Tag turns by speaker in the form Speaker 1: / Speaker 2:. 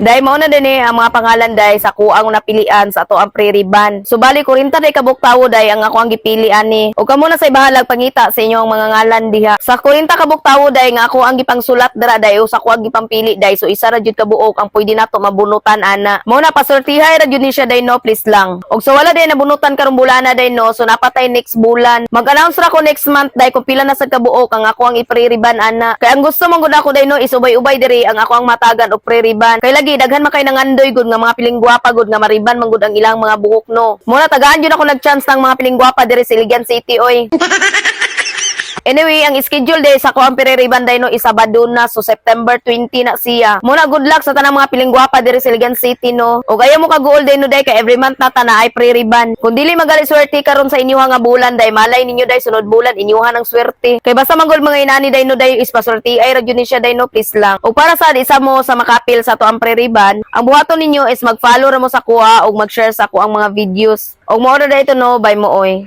Speaker 1: Dahil mao na din eh, ang mga pangalan dahil sa kuang napilian sa ato ang pre-riban. So bali, kurinta day kabuktawo dahil ang ako ang gipilian ni. O kamo na sa ibahalag pangita sa inyong mga ngalan diha. Sa kurinta kabuktawo dahil nga ako ang gipangsulat dira dahil sa ako ang gipampili dahil so isa ra jud ka buok ang pwede nato mabunutan ana. Mao na pasortihay ra jud ni siya dahil no please lang. Og so wala dahil nabunutan karong bulana dahil no so napatay next bulan. Mag-announce ra ko next month dahil kung pila na sad ka buok ang ako ang ipre-riban ana. Kaya ang gusto man gud ako dahil no is ubay-ubay diri ang ako ang matagan og pre-riban. Kay lagi daghan man kay nangandoy gud nga mga piling gwapa gud nga mariban man gud ang ilang mga buhok no. Muna tagaan jud ako nag-chance ng mga piling gwapa diri sa Iligan City oy. Anyway, ang schedule day sa ko ang Pereriban day no Isabado na so September 20 na siya. Muna good luck sa tanang mga piling gwapa diri sa Iligan City no. O gaya mo ka goal day no day kay every month na tana ay pre-riban. Kung dili magali swerte karon sa inyuha nga bulan day malay ninyo day sunod bulan inyuha ng swerte. Kay basta manggol mga inani day no day is pasulti ay ra gyud ni siya day no please lang. O para sa isa mo sa makapil sa to ang pre-riban, ang buhaton ninyo is mag-follow ra mo sa kuha o mag-share sa kuha ang mga videos. O mo order day to no by mo oy.